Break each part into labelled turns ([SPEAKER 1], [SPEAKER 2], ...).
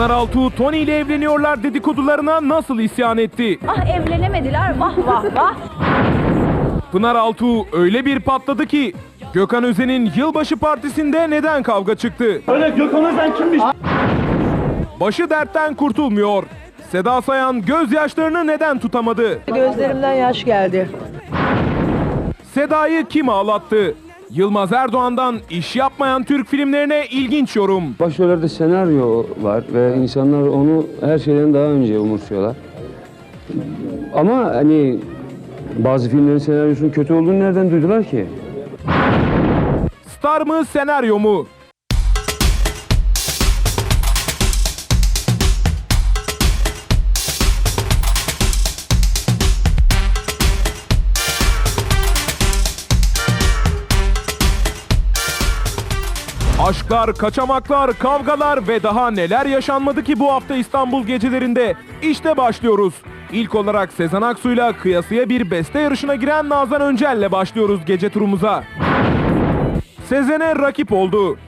[SPEAKER 1] Pınar Altuğ Tony ile evleniyorlar dedikodularına nasıl isyan etti?
[SPEAKER 2] Ah evlenemediler vah vah vah.
[SPEAKER 1] Pınar Altuğ öyle bir patladı ki Gökhan Özen'in yılbaşı partisinde neden kavga çıktı?
[SPEAKER 3] Öyle Gökhan Özen kimmiş?
[SPEAKER 1] Başı dertten kurtulmuyor. Seda Sayan gözyaşlarını neden tutamadı?
[SPEAKER 4] Gözlerimden yaş geldi.
[SPEAKER 1] Seda'yı kim ağlattı? Yılmaz Erdoğan'dan iş yapmayan Türk filmlerine ilginç yorum.
[SPEAKER 5] Başrollerde senaryo var ve insanlar onu her şeyden daha önce umursuyorlar. Ama hani bazı filmlerin senaryosunun kötü olduğunu nereden duydular ki?
[SPEAKER 1] Star mı senaryo mu? Aşklar, kaçamaklar, kavgalar ve daha neler yaşanmadı ki bu hafta İstanbul gecelerinde? İşte başlıyoruz. İlk olarak Sezen Aksu'yla kıyasıya bir beste yarışına giren Nazan Öncel'le başlıyoruz gece turumuza. Sezen'e rakip oldu.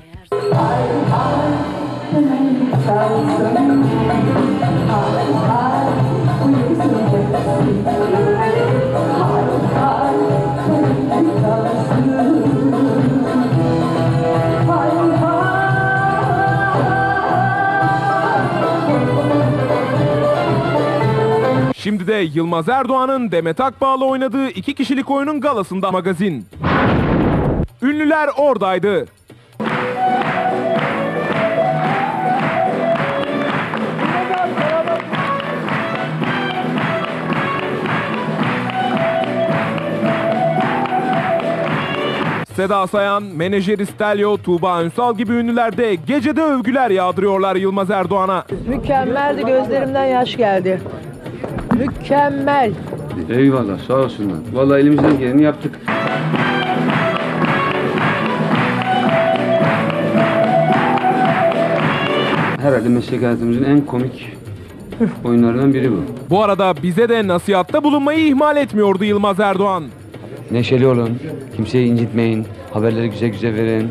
[SPEAKER 1] Yılmaz Erdoğan'ın Demet Akbağ'la oynadığı iki kişilik oyunun galasında magazin. Ünlüler oradaydı. Seda Sayan, menajeri Stelio, Tuğba Ünsal gibi ünlüler de gecede övgüler yağdırıyorlar Yılmaz Erdoğan'a.
[SPEAKER 4] Mükemmeldi gözlerimden yaş geldi. Mükemmel.
[SPEAKER 5] Eyvallah sağ olsunlar. Vallahi elimizden geleni yaptık. Herhalde meslek hayatımızın en komik oyunlarından biri bu.
[SPEAKER 1] Bu arada bize de nasihatta bulunmayı ihmal etmiyordu Yılmaz Erdoğan.
[SPEAKER 5] Neşeli olun, kimseyi incitmeyin, haberleri güzel güzel verin.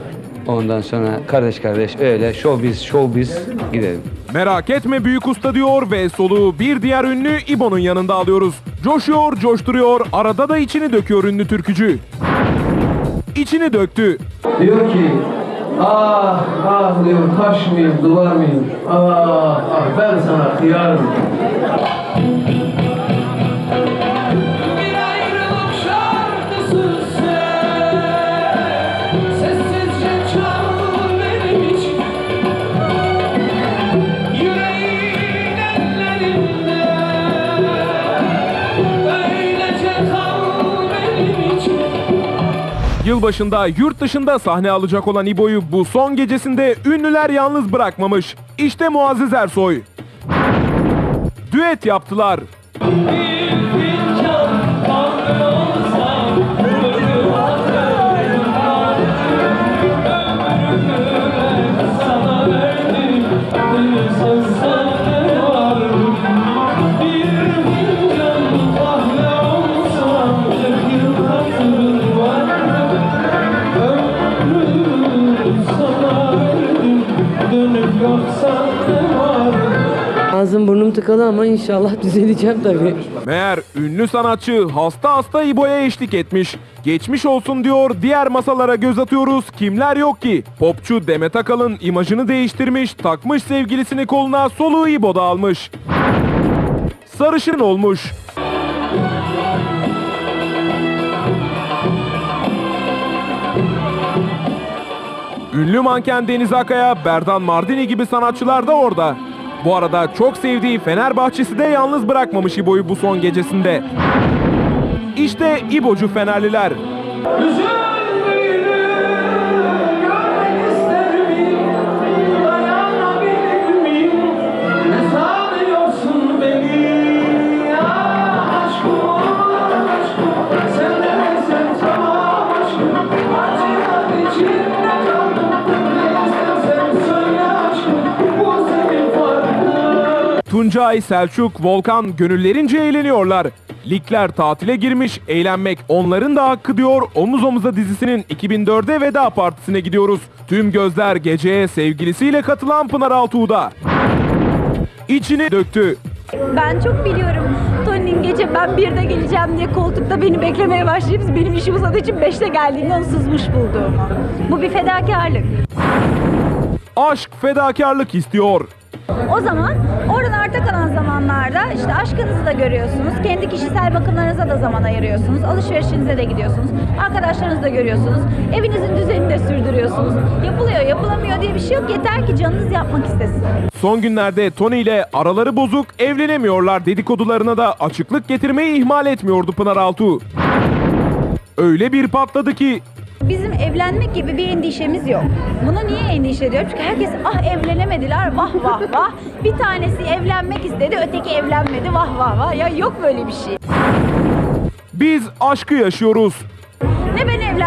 [SPEAKER 5] Ondan sonra kardeş kardeş öyle showbiz showbiz gidelim.
[SPEAKER 1] Merak etme büyük usta diyor ve soluğu bir diğer ünlü İbo'nun yanında alıyoruz. Coşuyor, coşturuyor, arada da içini döküyor ünlü türkücü. İçini döktü.
[SPEAKER 6] Diyor ki ah ah diyor taş mıyım duvar mıyım ah ah ben sana kıyarım.
[SPEAKER 1] Yılbaşında yurt dışında sahne alacak olan İbo'yu bu son gecesinde ünlüler yalnız bırakmamış. İşte Muazzez Ersoy. Düet yaptılar.
[SPEAKER 4] Ağzım burnum tıkalı ama inşallah düzeleceğim tabii.
[SPEAKER 1] Meğer ünlü sanatçı hasta hasta İbo'ya eşlik etmiş. Geçmiş olsun diyor diğer masalara göz atıyoruz. Kimler yok ki? Popçu Demet Akalın imajını değiştirmiş, takmış sevgilisini koluna soluğu İbo'da almış. Sarışın olmuş. Ünlü manken Deniz Akaya, Berdan Mardini gibi sanatçılar da orada. Bu arada çok sevdiği Fenerbahçesi de yalnız bırakmamış İbo'yu bu son gecesinde. İşte İbocu Fenerliler.
[SPEAKER 7] Üzüldüğünü
[SPEAKER 1] Tuncay, Selçuk, Volkan gönüllerince eğleniyorlar. Ligler tatile girmiş, eğlenmek onların da hakkı diyor. Omuz Omuza dizisinin 2004'e veda partisine gidiyoruz. Tüm gözler geceye sevgilisiyle katılan Pınar Altuğ'da. içini döktü.
[SPEAKER 2] Ben çok biliyorum. Tony'nin gece ben birde geleceğim diye koltukta beni beklemeye başlayıp benim işim uzadığı için beşte geldiğinde onu sızmış bulduğumu. Bu bir fedakarlık.
[SPEAKER 1] Aşk fedakarlık istiyor.
[SPEAKER 2] O zaman zamanlarda işte aşkınızı da görüyorsunuz. Kendi kişisel bakımlarınıza da zaman ayırıyorsunuz. Alışverişinize de gidiyorsunuz. Arkadaşlarınızı da görüyorsunuz. Evinizin düzenini de sürdürüyorsunuz. Yapılıyor, yapılamıyor diye bir şey yok. Yeter ki canınız yapmak istesin.
[SPEAKER 1] Son günlerde Tony ile araları bozuk evlenemiyorlar dedikodularına da açıklık getirmeyi ihmal etmiyordu Pınar Altuğ. Öyle bir patladı ki
[SPEAKER 2] Bizim evlenmek gibi bir endişemiz yok. Bunu niye endişe ediyorum? Çünkü herkes ah evlenemediler vah vah vah. Bir tanesi evlenmek istedi öteki evlenmedi vah vah vah. Ya yok böyle bir şey.
[SPEAKER 1] biz aşkı yaşıyoruz.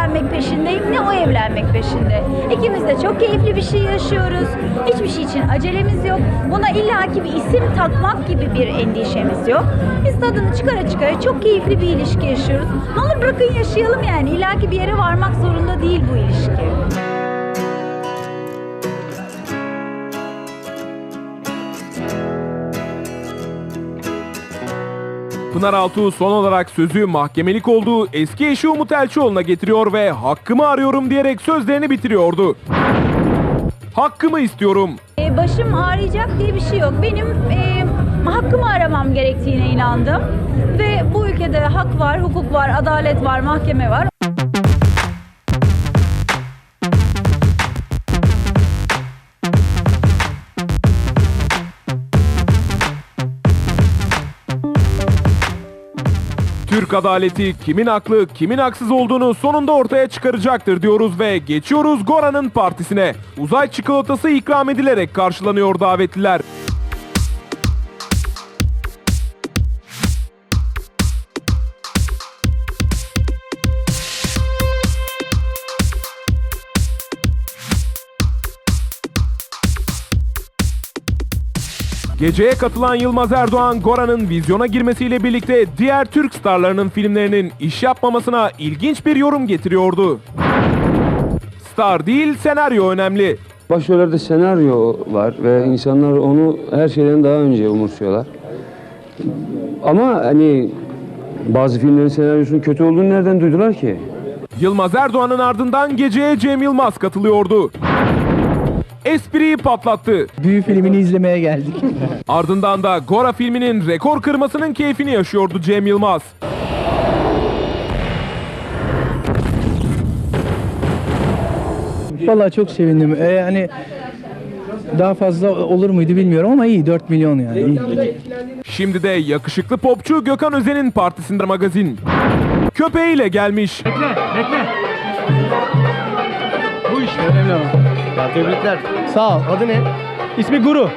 [SPEAKER 2] Evlenmek peşindeyim ne o evlenmek peşinde. İkimiz de çok keyifli bir şey yaşıyoruz. Hiçbir şey için acelemiz yok. Buna illaki bir isim takmak gibi bir endişemiz yok. Biz tadını çıkara çıkara çok keyifli bir ilişki yaşıyoruz. Ne olur bırakın yaşayalım yani. İllaki bir yere varmak zorunda değil bu ilişki.
[SPEAKER 1] Pınar Altuğ son olarak sözü mahkemelik olduğu eski eşi Umut Elçioğlu'na getiriyor ve hakkımı arıyorum diyerek sözlerini bitiriyordu. Hakkımı istiyorum.
[SPEAKER 2] Ee, başım ağrıyacak diye bir şey yok. Benim e, hakkımı aramam gerektiğine inandım. Ve bu ülkede hak var, hukuk var, adalet var, mahkeme var.
[SPEAKER 1] Türk adaleti kimin haklı, kimin haksız olduğunu sonunda ortaya çıkaracaktır diyoruz ve geçiyoruz Gora'nın partisine. Uzay çikolatası ikram edilerek karşılanıyor davetliler. Geceye katılan Yılmaz Erdoğan, Gora'nın vizyona girmesiyle birlikte diğer Türk starlarının filmlerinin iş yapmamasına ilginç bir yorum getiriyordu. Star değil, senaryo önemli.
[SPEAKER 5] Başrollerde senaryo var ve insanlar onu her şeyden daha önce umursuyorlar. Ama hani bazı filmlerin senaryosunun kötü olduğunu nereden duydular ki?
[SPEAKER 1] Yılmaz Erdoğan'ın ardından geceye Cem Yılmaz katılıyordu. Espriyi patlattı.
[SPEAKER 3] Büyü filmini izlemeye geldik.
[SPEAKER 1] Ardından da Gora filminin rekor kırmasının keyfini yaşıyordu Cem Yılmaz.
[SPEAKER 3] Vallahi çok sevindim. Ee, yani daha fazla olur muydu bilmiyorum ama iyi 4 milyon yani. iyi.
[SPEAKER 1] Şimdi de yakışıklı popçu Gökhan Özen'in partisinde magazin. Köpeğiyle gelmiş.
[SPEAKER 3] Bu işte önemli olan.
[SPEAKER 8] Ya tebrikler.
[SPEAKER 3] Sağ ol.
[SPEAKER 8] Adı ne?
[SPEAKER 3] İsmi Guru.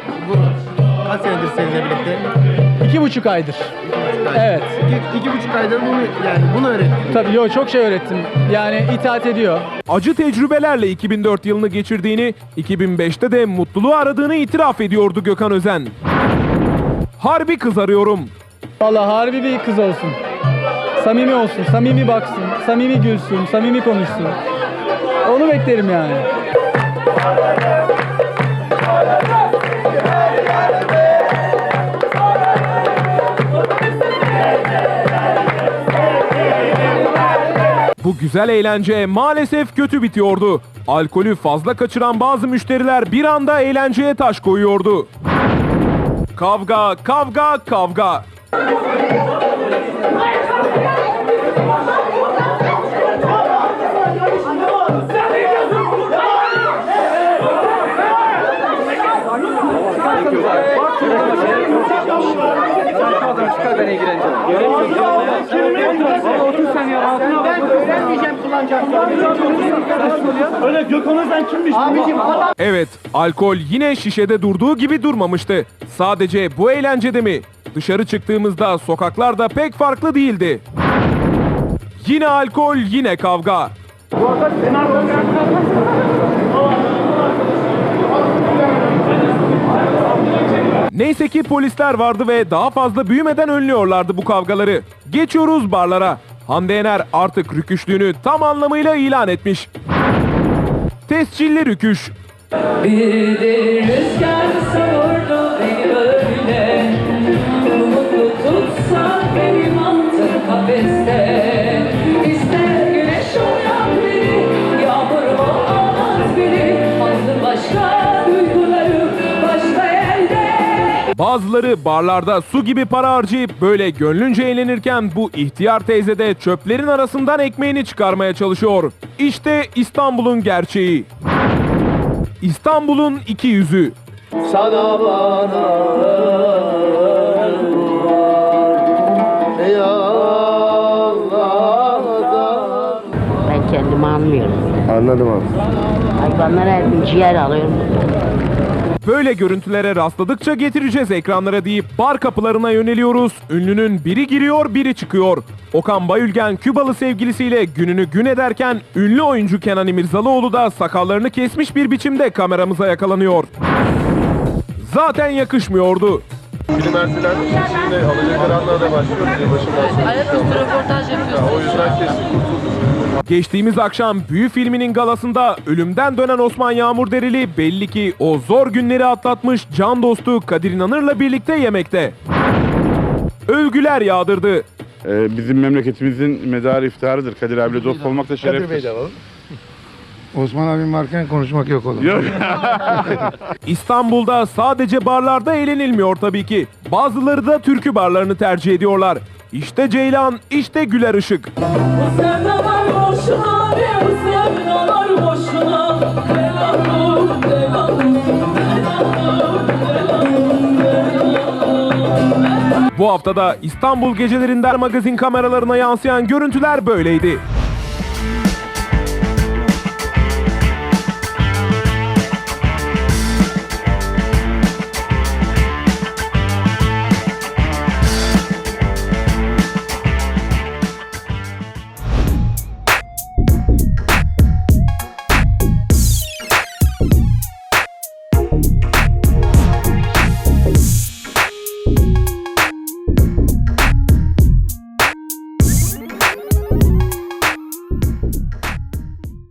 [SPEAKER 8] Kaç senedir seninle birlikte?
[SPEAKER 3] İki buçuk aydır. Evet.
[SPEAKER 8] İki, iki buçuk aydır bunu yani bunu öğrettim.
[SPEAKER 3] Tabii yo çok şey öğrettim. Yani itaat ediyor.
[SPEAKER 1] Acı tecrübelerle 2004 yılını geçirdiğini, 2005'te de mutluluğu aradığını itiraf ediyordu Gökhan Özen. Harbi kız arıyorum.
[SPEAKER 3] Vallahi harbi bir kız olsun. Samimi olsun, samimi baksın, samimi gülsün, samimi konuşsun. Onu beklerim yani.
[SPEAKER 1] Bu güzel eğlence maalesef kötü bitiyordu. Alkolü fazla kaçıran bazı müşteriler bir anda eğlenceye taş koyuyordu. Kavga, kavga, kavga. Evet, alkol yine şişede durduğu gibi durmamıştı. Sadece bu eğlencede mi? Dışarı çıktığımızda sokaklarda pek farklı değildi. Yine alkol, yine kavga. Neyse ki polisler vardı ve daha fazla büyümeden önlüyorlardı bu kavgaları. Geçiyoruz barlara. Hande Yener artık rüküşlüğünü tam anlamıyla ilan etmiş. Tescilli rüküş.
[SPEAKER 9] Bir rüzgar savurdu
[SPEAKER 1] Bazıları barlarda su gibi para harcayıp böyle gönlünce eğlenirken bu ihtiyar teyze de çöplerin arasından ekmeğini çıkarmaya çalışıyor. İşte İstanbul'un gerçeği. İstanbul'un iki yüzü.
[SPEAKER 6] Sana bana
[SPEAKER 9] Ben kendimi almıyorum.
[SPEAKER 8] Anladım abi.
[SPEAKER 9] Hayvanlara her gün ciğer alıyorum.
[SPEAKER 1] Böyle görüntülere rastladıkça getireceğiz ekranlara deyip bar kapılarına yöneliyoruz. Ünlünün biri giriyor biri çıkıyor. Okan Bayülgen Kübalı sevgilisiyle gününü gün ederken ünlü oyuncu Kenan İmirzalıoğlu da sakallarını kesmiş bir biçimde kameramıza yakalanıyor. Zaten yakışmıyordu.
[SPEAKER 10] Ertelendi. Şimdi alacakaranlığa da başlıyor yılbaşından sonra.
[SPEAKER 9] Ayaküstü röportaj yapıyorsunuz.
[SPEAKER 10] O yüzden kesin kurtulduk.
[SPEAKER 1] Geçtiğimiz akşam Büyü filminin galasında ölümden dönen Osman Yağmur Dereli belli ki o zor günleri atlatmış can dostu Kadir İnanır'la birlikte yemekte. Övgüler yağdırdı.
[SPEAKER 11] Ee, bizim memleketimizin medarı iftiharıdır. Kadir abiyle dost olmak da şereftir.
[SPEAKER 8] alalım. Osman abim varken konuşmak yok oğlum.
[SPEAKER 11] Yok.
[SPEAKER 1] İstanbul'da sadece barlarda eğlenilmiyor tabii ki. Bazıları da türkü barlarını tercih ediyorlar. İşte Ceylan, işte Güler Işık.
[SPEAKER 7] Sevdalar boşuna, bu sevdalar boşuna. Delalum, delalum, delalum, delalum.
[SPEAKER 1] Bu haftada İstanbul gecelerinden magazin kameralarına yansıyan görüntüler böyleydi.